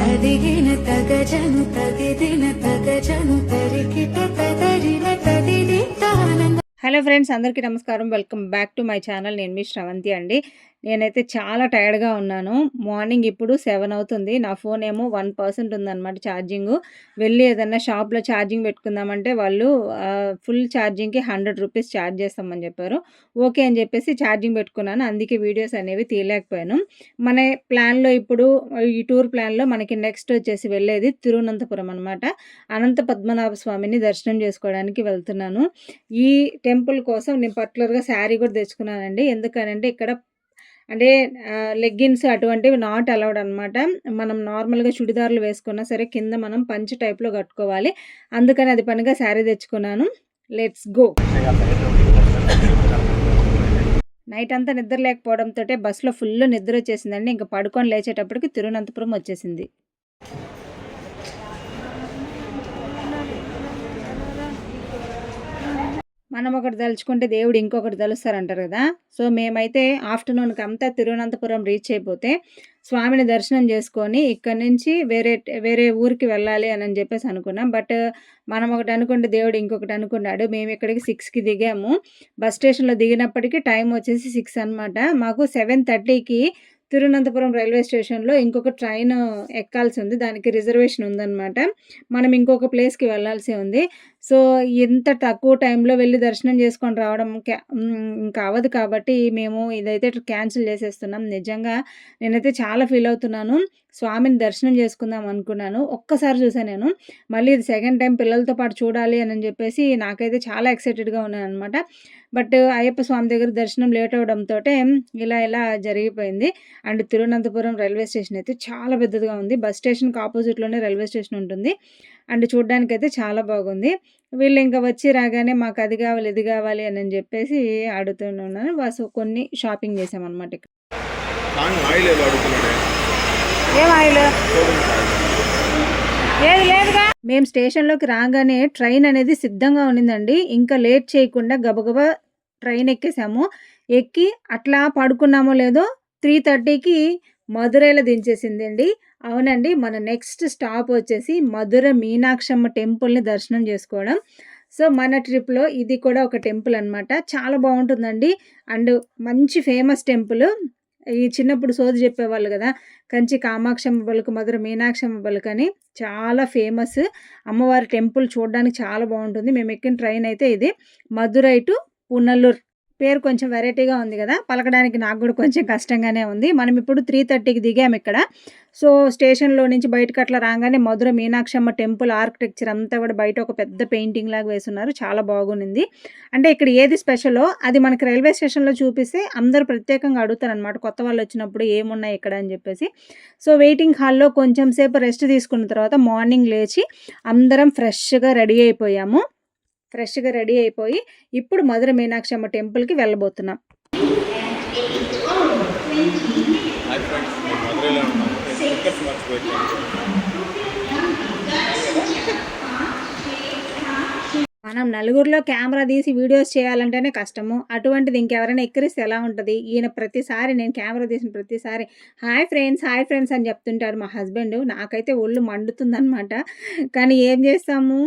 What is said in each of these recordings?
తదిగిన తగజను తదిదిన తగజను తరికిట తదరిన తదిది తానంద hello friends అందరికీ నమస్కారం. Welcome back to my channel. నేను మీ శ్రవంతి అండి. నేనైతే చాలా టైర్డ్గా ఉన్నాను. మార్నింగ్ ఇప్పుడు సెవెన్ అవుతుంది. నా ఫోన్ ఏమో వన్ పర్సెంట్ ఉందన్నమాట ఛార్జింగ్. వెళ్ళి ఏదన్నా షాప్లో ఛార్జింగ్ పెట్టుకుందామంటే వాళ్ళు ఫుల్ ఛార్జింగ్కి హండ్రెడ్ రూపీస్ ఛార్జ్ చేస్తామని చెప్పారు. ఓకే అని చెప్పేసి ఛార్జింగ్ పెట్టుకున్నాను. అందుకే వీడియోస్ అనేవి తీయలేకపోయాను. మన ప్లాన్లో ఇప్పుడు ఈ టూర్ ప్లాన్లో మనకి నెక్స్ట్ వచ్చేసి వెళ్ళేది తిరువనంతపురం అనమాట అనంత పద్మనాభ స్వామిని దర్శనం చేసుకోవడానికి వెళ్తున్నాను. ఈ టెంపుల్ కోసం నేను పర్టికులర్గా శారీ కూడా తెచ్చుకున్నానండి. ఎందుకనంటే ఇక్కడ అంటే లెగ్గిన్స్ అటువంటివి నాట్ అలౌడ్ అనమాట మనం నార్మల్గా చుడిదార్లు వేసుకున్నా సరే కింద మనం పంచ్ టైప్లో కట్టుకోవాలి. అందుకని అది పనిగా శారీ తెచ్చుకున్నాను. లెట్స్ గో నైట్ అంతా నిద్ర లేకపోవడంతో బస్సులో ఫుల్ నిద్ర వచ్చేసిందండి. ఇంకా పడుకొని లేచేటప్పటికి తిరువనంతపురం వచ్చేసింది. మనం ఒకటి తలుచుకుంటే దేవుడు ఇంకొకటి తలుస్తారంటారు కదా. సో మేమైతే ఆఫ్టర్నూన్కి అంతా తిరువనంతపురం రీచ్ అయిపోతే స్వామిని దర్శనం చేసుకొని ఇక్కడ నుంచి వేరే వేరే ఊరికి వెళ్ళాలి అని చెప్పేసి అనుకున్నాం. బట్ మనం ఒకటి అనుకుంటే దేవుడు ఇంకొకటి అనుకున్నాడు. మేము ఇక్కడికి సిక్స్కి దిగాము. బస్ స్టేషన్లో దిగినప్పటికీ టైం వచ్చేసి సిక్స్ అనమాట మాకు సెవెన్ థర్టీకి తిరువనంతపురం రైల్వే స్టేషన్లో ఇంకొక ట్రైన్ ఎక్కాల్సి ఉంది. దానికి రిజర్వేషన్ ఉందన్నమాట. మనం ఇంకొక ప్లేస్కి వెళ్ళాల్సి ఉంది. సో ఇంత తక్కువ టైంలో వెళ్ళి దర్శనం చేసుకొని రావడం ఇంకా అవ్వదు కాబట్టి మేము ఇదైతే క్యాన్సిల్ చేసేస్తున్నాం. నిజంగా నేనైతే చాలా ఫీల్ అవుతున్నాను. స్వామిని దర్శనం చేసుకుందాం అనుకున్నాను. ఒక్కసారి చూసాను నేను. మళ్ళీ ఇది సెకండ్ టైం పిల్లలతో పాటు చూడాలి అని చెప్పేసి నాకైతే చాలా ఎక్సైటెడ్గా ఉన్నాను అనమాట బట్ అయ్యప్ప స్వామి దగ్గర దర్శనం లేట్ అవడంతో ఇలా ఇలా జరిగిపోయింది. అండ్ తిరువనంతపురం రైల్వే స్టేషన్ అయితే చాలా పెద్దదిగా ఉంది. బస్ స్టేషన్కి ఆపోజిట్లోనే రైల్వే స్టేషన్ ఉంటుంది. అండ్ చూడడానికి అయితే చాలా బాగుంది. వీళ్ళు ఇంకా వచ్చి రాగానే మాకు అది కావాలి ఇది కావాలి అని చెప్పేసి అడుగుతున్నాను వాసు కొన్ని షాపింగ్ చేసామన్నమాట ఇక్కడ. ఏం ఆయిల్? ఏది లేదుగా? మేము స్టేషన్లోకి రాగానే ట్రైన్ అనేది సిద్ధంగా ఉన్నిందండి. ఇంకా లేట్ చేయకుండా గబగబా ట్రైన్ ఎక్కేసాము. ఎక్కి అట్లా పడుకున్నామో లేదో త్రీ థర్టీకి మధురైలో దించేసింది అండి అవునండి. మన నెక్స్ట్ స్టాప్ వచ్చేసి మధుర మీనాక్షమ్మ టెంపుల్ని దర్శనం చేసుకోవడం. సో మన ట్రిప్లో ఇది కూడా ఒక టెంపుల్ అనమాట చాలా బాగుంటుందండి. అండ్ మంచి ఫేమస్ టెంపుల్. ఈ చిన్నప్పుడు సోది చెప్పేవాళ్ళు కదా కంచి కామాక్షమ్మ బలుకు మధుర మీనాక్షమ్మ బలుకు అని. చాలా ఫేమస్. అమ్మవారి టెంపుల్ చూడడానికి చాలా బాగుంటుంది. మేము ఎక్కిన ట్రైన్ అయితే ఇది. మధురై టు పునల్లూర్ పేరు కొంచెం వెరైటీగా ఉంది కదా. పలకడానికి నాకు కూడా కొంచెం కష్టంగానే ఉంది. మనం ఇప్పుడు త్రీ థర్టీకి దిగాము ఇక్కడ. సో స్టేషన్లో నుంచి బయటకు అట్లా రాగానే మధుర మీనాక్షమ్మ టెంపుల్ ఆర్కిటెక్చర్ అంతా కూడా బయట ఒక పెద్ద పెయింటింగ్ లాగా వేసున్నారు. చాలా బాగుంది అంటే ఇక్కడ ఏది స్పెషలో అది మనకి రైల్వే స్టేషన్లో చూపిస్తే అందరూ ప్రత్యేకంగా అడుగుతారు అనమాట కొత్త వాళ్ళు వచ్చినప్పుడు ఏమున్నాయి ఇక్కడ అని చెప్పేసి. సో వెయిటింగ్ హాల్లో కొంచెం సేపు రెస్ట్ తీసుకున్న తర్వాత మార్నింగ్ లేచి అందరం ఫ్రెష్గా రెడీ అయిపోయాము. ఫ్రెష్గా రెడీ అయిపోయి ఇప్పుడు మధుర మీనాక్షి అమ్మ టెంపుల్కి వెళ్ళబోతున్నాం. మనం నలుగురిలో కెమెరా తీసి వీడియోస్ చేయాలంటేనే కష్టము. అటువంటిది ఇంకెవరైనా ఎక్కిరిస్తే ఎలా ఉంటుంది? ఈయన ప్రతిసారి నేను కెమెరా తీసిన ప్రతిసారి హాయ్ ఫ్రెండ్స్ హాయ్ ఫ్రెండ్స్ అని చెప్తుంటారు మా హస్బెండ్. నాకైతే ఒళ్ళు మండుతుందనమాట కానీ ఏం చేస్తాము?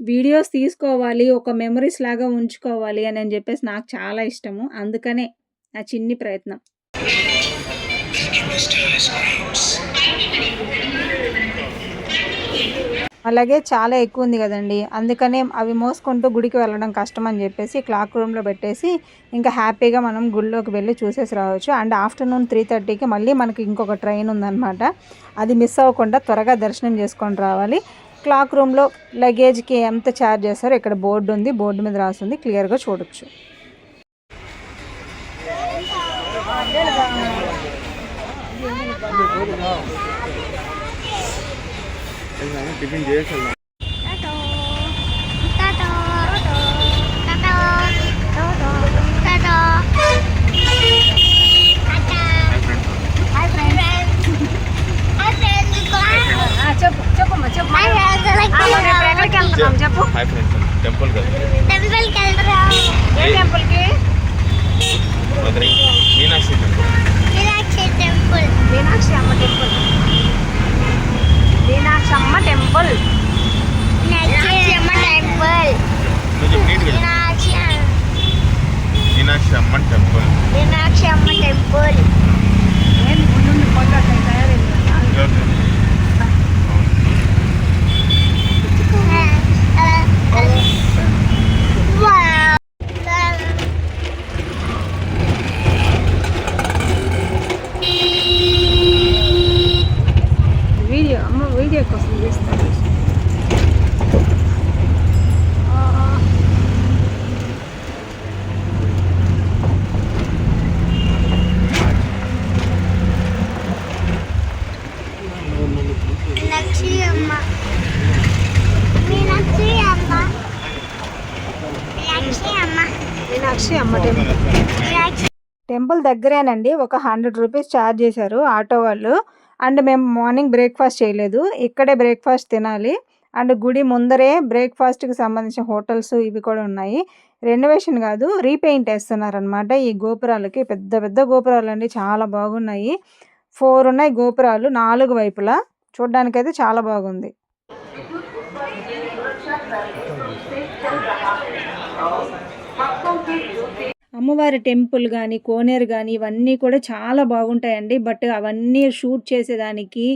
వీడియోస్ తీసుకోవాలి ఒక మెమరీస్ లాగా ఉంచుకోవాలి అని అని చెప్పేసి నాకు చాలా ఇష్టము. అందుకనే నా చిన్ని ప్రయత్నం. అలాగే చాలా ఎక్కువ ఉంది కదండి. అందుకనే అవి మోసుకుంటూ గుడికి వెళ్ళడం కష్టం అని చెప్పేసి క్లాక్ రూమ్లో పెట్టేసి ఇంకా హ్యాపీగా మనం గుడిలోకి వెళ్ళి చూసేసి రావచ్చు. అండ్ ఆఫ్టర్నూన్ త్రీ థర్టీకి మళ్ళీ మనకి ఇంకొక ట్రైన్ ఉందన్నమాట. అది మిస్ అవ్వకుండా త్వరగా దర్శనం చేసుకొని రావాలి. క్లాక్ రూమ్లో లగేజ్కి ఎంత ఛార్జ్ చేస్తారో ఇక్కడ బోర్డు ఉంది బోర్డు మీద రాస్తుంది క్లియర్గా చూడొచ్చు. టిఫిన్ చెప్పు చెప్పమ్మా చెప్పు ఎక్కడికి వెళ్తున్నాం చెప్పు హాయ్ ఫ్రెండ్స్ టెంపుల్ కదా ఏ టెంపుల్కి Madurai Meenakshi temple Meenakshi Amma temple temple Meenakshi Amma temple కొంచెం నీట్గా Meenakshi Meenakshi Amman temple Meenakshi Amma temple video అమ్మ వీడియో కోసం చేస్తాను మీనాక్షి అమ్మ మీనాక్షి అమ్మ మీనాక్షి అమ్మ మీనాక్షి అమ్మ టెంపుల్ మీనాక్షి టెంపుల్ దగ్గరేనండి. ఒక హండ్రెడ్ రూపీస్ ఛార్జ్ చేశారు ఆటో వాళ్ళు. అండ్ మేము మార్నింగ్ బ్రేక్ఫాస్ట్ చేయలేదు. ఇక్కడే బ్రేక్ఫాస్ట్ తినాలి. అండ్ గుడి ముందరే బ్రేక్ఫాస్ట్కి సంబంధించిన హోటల్స్ ఇవి కూడా ఉన్నాయి. రెనోవేషన్ కాదు రీపెయింట్ వేస్తున్నారనమాట ఈ గోపురాలకి. పెద్ద పెద్ద గోపురాలు అండి చాలా బాగున్నాయి. ఫోర్ ఉన్నాయి గోపురాలు నాలుగు వైపులా. చూడ్డానికైతే చాలా బాగుంది. అమ్మవారి టెంపుల్ కానీ కోనేరు కానీ ఇవన్నీ కూడా చాలా బాగుంటాయండి. బట్ అవన్నీ షూట్ చేసేదానికి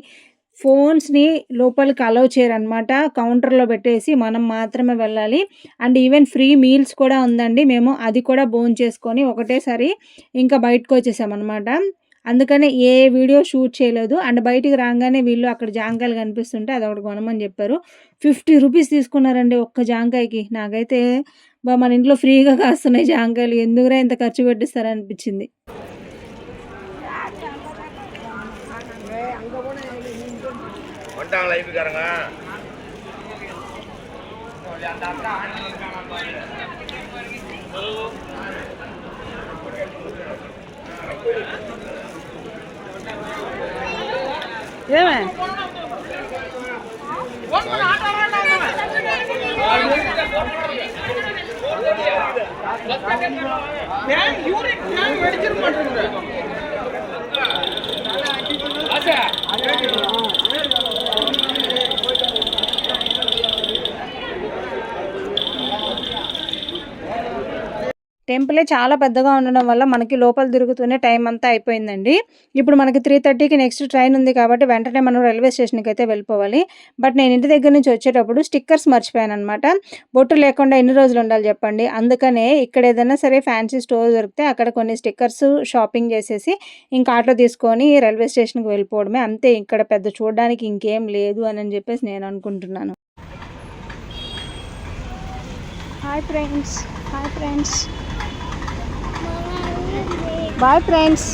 ఫోన్స్ని లోపలికి అలౌ చేయరనమాట కౌంటర్లో పెట్టేసి మనం మాత్రమే వెళ్ళాలి. అండ్ ఈవెన్ ఫ్రీ మీల్స్ కూడా ఉందండి. మేము అది కూడా బోన్ చేసుకొని ఒకటేసారి ఇంకా బయటకు వచ్చేసామన్నమాట. అందుకనే ఏ వీడియో షూట్ చేయలేదు. అండ్ బయటికి రాగానే వీళ్ళు అక్కడ జాంకాయలు కనిపిస్తుంటే అది ఒకటి కొనమని చెప్పారు. ఫిఫ్టీ రూపీస్ తీసుకున్నారండి ఒక్క జాంకాయకి. నాకైతే బా మన ఇంట్లో ఫ్రీగా కాస్తున్నాయి జాంకాయలు. ఎందుకురా ఇంత ఖర్చు పెట్టిస్తారనిపించింది ఏమే? வெடிச்சிருக்க மாட்டேங்குது టెంపులే చాలా పెద్దగా ఉండడం వల్ల మనకి లోపల తిరుగుతూనే టైం అంతా అయిపోయిందండి. ఇప్పుడు మనకి త్రీ థర్టీకి నెక్స్ట్ ట్రైన్ ఉంది కాబట్టి వెంటనే మనం రైల్వే స్టేషన్కి అయితే వెళ్ళిపోవాలి. బట్ నేను ఇంటి దగ్గర నుంచి వచ్చేటప్పుడు స్టిక్కర్స్ మర్చిపోయాను అనమాట బొట్టు లేకుండా ఎన్ని రోజులు ఉండాలి చెప్పండి? అందుకనే ఇక్కడ ఏదైనా సరే ఫ్యాన్సీ స్టోర్ దొరికితే అక్కడ కొన్ని స్టిక్కర్స్ షాపింగ్ చేసేసి ఇంకా ఆటో తీసుకొని రైల్వే స్టేషన్కి వెళ్ళిపోవడమే. అంతే ఇక్కడ పెద్ద చూడడానికి ఇంకేం లేదు అని అని చెప్పేసి నేను అనుకుంటున్నాను. Hi friends hi friends bye friends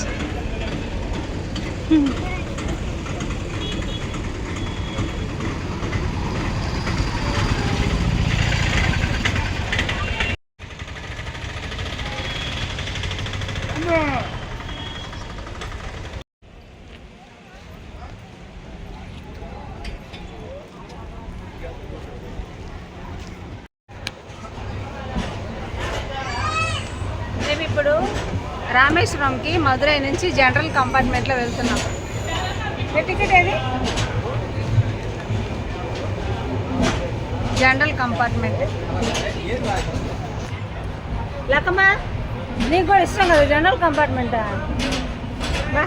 మేము ఇప్పుడు రామేశ్వరంకి మధురై నుంచి జనరల్ కంపార్ట్మెంట్లో వెళ్తున్నాం. టికెట్ ఏది? General compartment. లక్కమ్మా నీకు కూడా ఇష్టం కదా జనరల్ కంపార్ట్మెంట్? బా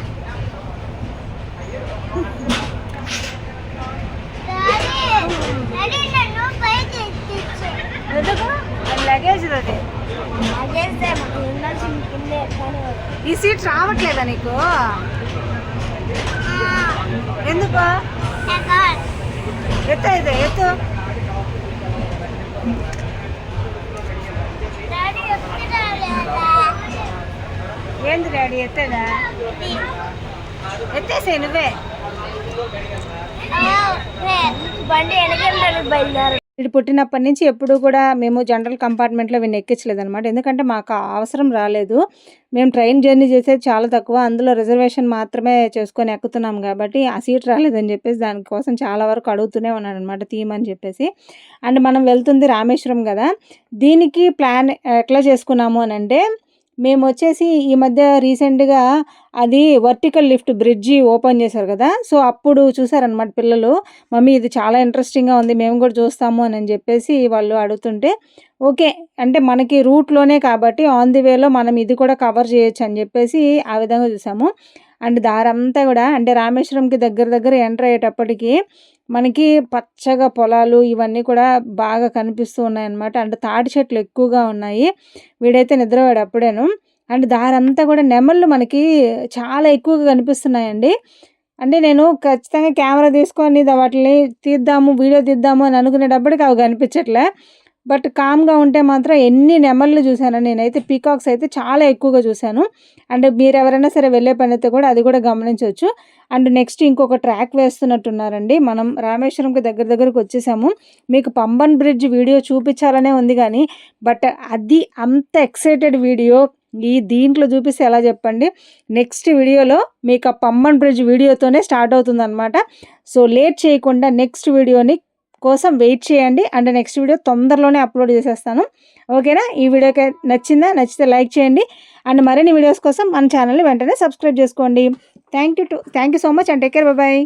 ఎందుకు? లగేజ్ అది లగేజ్ ఉండాల్సింది. ఈ సీట్ రావట్లేదా నీకు? ఎందుకు? ఎక్కడ ఎత్తు అయితే ఎత్తు. ఏంది డాడీ ఎత్తేదా? ఎత్తేసే నువ్వే. బండి వెనకంటే బయలుదేరు వీడు పుట్టినప్పటి నుంచి ఎప్పుడు కూడా మేము జనరల్ కంపార్ట్మెంట్లో వీడిని ఎక్కించలేదు అనమాట ఎందుకంటే మాకు అవసరం రాలేదు. మేము ట్రైన్ జర్నీ చేసేది చాలా తక్కువ. అందులో రిజర్వేషన్ మాత్రమే చేసుకొని ఎక్కుతున్నాం కాబట్టి ఆ సీట్ రాలేదని చెప్పేసి దానికోసం చాలా వరకు అడుగుతూనే ఉన్నాను అనమాట తీయమని చెప్పేసి. అండ్ మనం వెళ్తుంది రామేశ్వరం కదా. దీనికి ప్లాన్ ఎట్లా చేసుకున్నాము అని అంటే మేము వచ్చేసి ఈ మధ్య రీసెంట్గా అది వర్టికల్ లిఫ్ట్ బ్రిడ్జి ఓపెన్ చేశారు కదా సో అప్పుడు చూసారనమాట పిల్లలు. మమ్మీ ఇది చాలా ఇంట్రెస్టింగ్గా ఉంది మేము కూడా చూస్తాము అని చెప్పేసి వాళ్ళు అడుగుతుంటే ఓకే అంటే మనకి రూట్లోనే కాబట్టి ఆన్ ది వేలో మనం ఇది కూడా కవర్ చేయొచ్చు అని చెప్పేసి ఆ విధంగా చూసాము. అండ్ దారంతా కూడా అంటే రామేశ్వరంకి దగ్గర దగ్గర ఎంటర్ అయ్యేటప్పటికి మనకి పచ్చగా పొలాలు ఇవన్నీ కూడా బాగా కనిపిస్తూ ఉన్నాయన్నమాట. అంటే తాటి చెట్లు ఎక్కువగా ఉన్నాయి. వీడైతే నిద్రపోయాడు అప్పుడేను. అండ్ దారంతా కూడా నెమళ్ళు మనకి చాలా ఎక్కువగా కనిపిస్తున్నాయండి. అంటే నేను ఖచ్చితంగా కెమెరా తీసుకొని వాటిని తీద్దాము వీడియో తీద్దాము అని అనుకునేటప్పటికి అవి కనిపించట్లే. బట్ కామ్గా ఉంటే మాత్రం ఎన్ని నెమళ్ళు చూశాను నేనైతే పీకాక్స్ అయితే చాలా ఎక్కువగా చూశాను. అండ్ మీరు ఎవరైనా సరే వెళ్ళే పని అయితే కూడా అది కూడా గమనించవచ్చు. అండ్ నెక్స్ట్ ఇంకొక ట్రాక్ వేస్తున్నట్టున్నారండి. మనం రామేశ్వరంకి దగ్గర దగ్గరకు వచ్చేసాము. మీకు పంబన్ బ్రిడ్జ్ వీడియో చూపించాలనే ఉంది కానీ బట్ అది అంత ఎక్సైటెడ్ వీడియో ఈ దీంట్లో చూపిస్తే ఎలా చెప్పండి? నెక్స్ట్ వీడియోలో మీకు ఆ పంబన్ బ్రిడ్జ్ వీడియోతోనే స్టార్ట్ అవుతుందన్నమాట. సో లేట్ చేయకుండా నెక్స్ట్ వీడియోని కోసం వెయిట్ చేయండి. అండ్ నెక్స్ట్ వీడియో తొందరలోనే అప్లోడ్ చేసేస్తాను. ఓకేనా? ఈ వీడియోకి నచ్చిందా? నచ్చితే లైక్ చేయండి. అండ్ మరిన్ని వీడియోస్ కోసం మన ఛానల్ని వెంటనే సబ్స్క్రైబ్ చేసుకోండి. Thank you to thank you so much and take care. Bye.